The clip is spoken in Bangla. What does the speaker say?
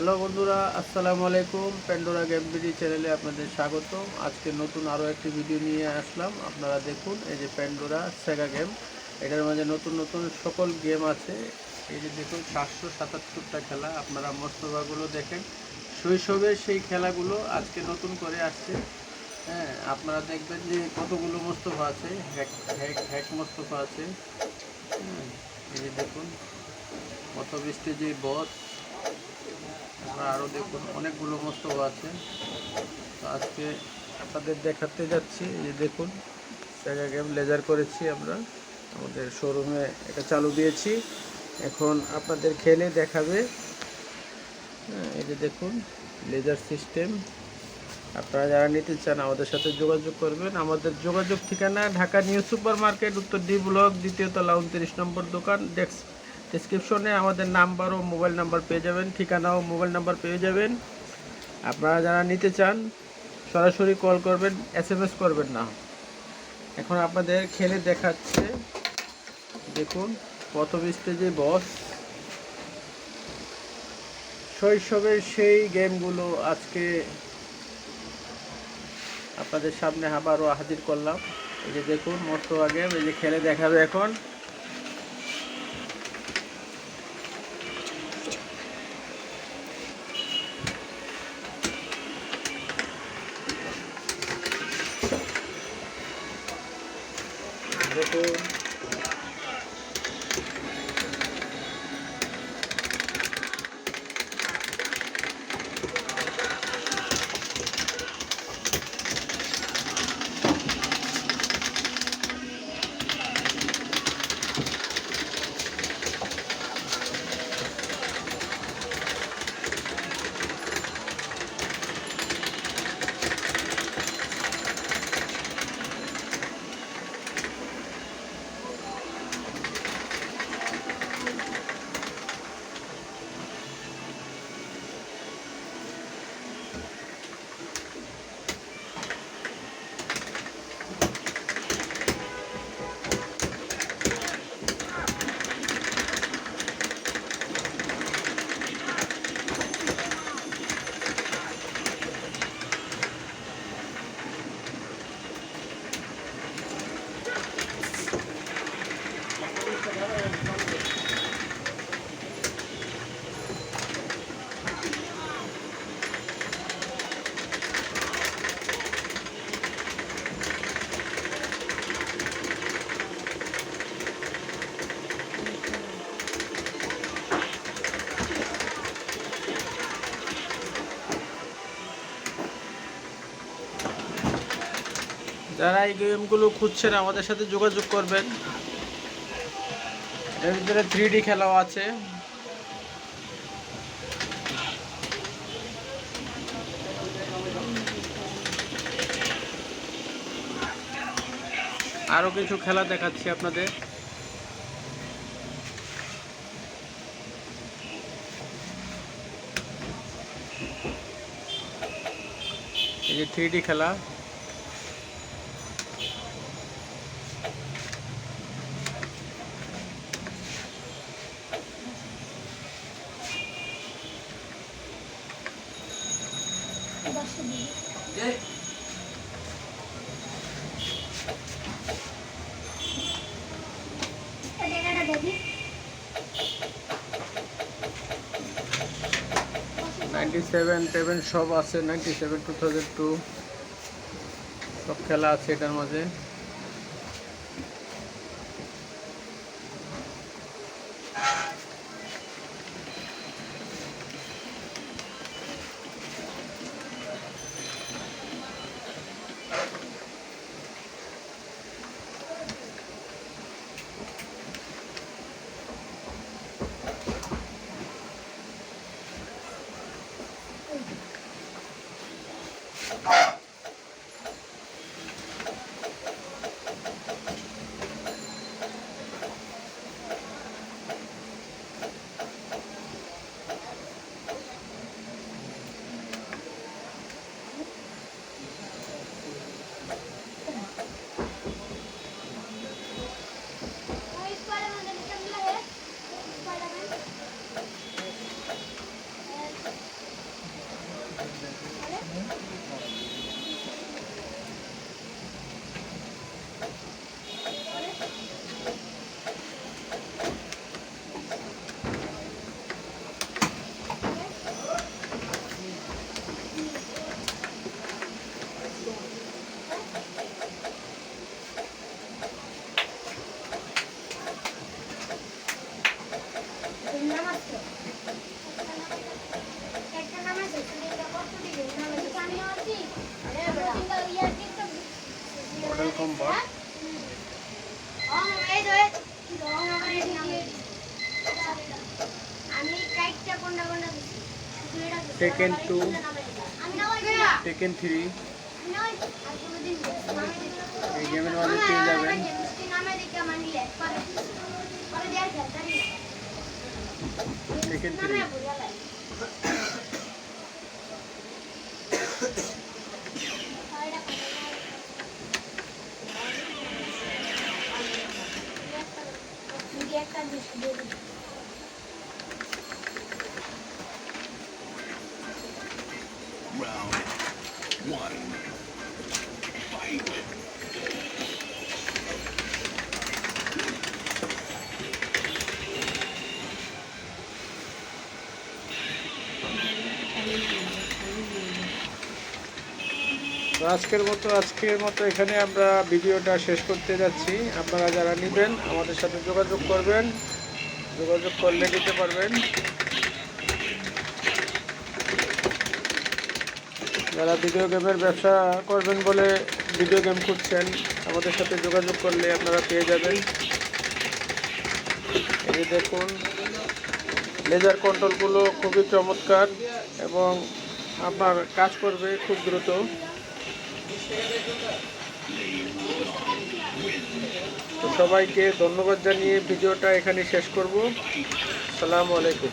হ্যালো বন্ধুরা আসসালামু আলাইকুম। প্যান্ডোরা গেম বিডি চ্যানেলে আপনাদের স্বাগত আজকে নতুন আরও একটি ভিডিও নিয়ে আসলাম। আপনারা দেখুন এই যে প্যান্ডোরা সেগা গেম এটার মাঝে নতুন নতুন সকল গেম আছে। এই যে দেখুন সাতশো সাতাত্তরটা খেলা। আপনারা মোস্তফাগুলো দেখেন। শৈশবের সেই খেলাগুলো আজকে নতুন করে আসছে। হ্যাঁ আপনারা দেখবেন যে কতগুলো মোস্তফা আছে। হ্যাক হ্যাক হ্যাক মোস্তফা আছে। হ্যাঁ, এই যে দেখুন কত বৃষ্টি যে বস। আপনারা আরও দেখুন অনেকগুলো মোস্তফা আছে। তো আজকে আপনাদের দেখাতে যাচ্ছি যে দেখুন গেম লেজার করেছি আমরা। আমাদের শোরুমে এটা চালু দিয়েছি। এখন আপনাদের খেলে দেখাবে হ্যাঁ, এই যে দেখুন লেজার সিস্টেম আপনারা যারা নিতে চান আমাদের সাথে যোগাযোগ করবেন। আমাদের যোগাযোগ ঠিকানা ঢাকা নিউ সুপার মার্কেট উত্তর ডি ব্লক দ্বিতীয় তলা উনত্রিশ নম্বর দোকান ডেস্ক ডিসক্রিপশনে আমাদের নাম্বার ও মোবাইল নাম্বার পেয়ে যাবেন, ঠিকানা ও মোবাইল নাম্বার পেয়ে যাবেন। আপনারা যারা নিতে চান, সরাসরি কল করবেন এস এম এস করবেন না। এখন আপনাদের খেলে দেখাচ্ছে, দেখুন, প্রথম স্টেজে বস শৈশবের সেই গেমগুলো আজকে আপনাদের সামনে আবারও হাজির করলাম। এই যে দেখুন, মস্ত আগে, এই যে খেলে দেখাবে এখন। দেখুন যারা এই গেমগুলো খুঁজছেন, আমাদের সাথে যোগাযোগ করবেন। এর ভিতরে থ্রি ডি খেলাও আছে। আরও কিছু খেলা দেখাচ্ছি আপনাদের। এই যে থ্রি খেলা। নাইনটি সেভেন টেভেন সব আছে ninety seven two thousand two সব খেলা আছে এটার মাঝে। না। ওই টেকেন থ্রি এই গেমের মাঝে পেয়ে যাবেন টেকেন থ্রি একটা মিষ্টি তো আজকের মতো আজকের মতো এখানে আমরা ভিডিওটা শেষ করতে যাচ্ছি। আপনারা যারা নেবেন, আমাদের সাথে যোগাযোগ করবেন। যোগাযোগ করলে নিতে পারবেন। যারা ভিডিও গেমের ব্যবসা করবেন বলে ভিডিও গেম খুঁজছেন, আমাদের সাথে যোগাযোগ করলে আপনারা পেয়ে যাবেন। এই দেখুন লেজার কন্ট্রোলগুলো খুবই চমৎকার এবং আপনার কাজ করবে খুব দ্রুত। তো সবাইকে ধন্যবাদ জানিয়ে ভিডিওটা এখানে শেষ করব। সালাম আলাইকুম।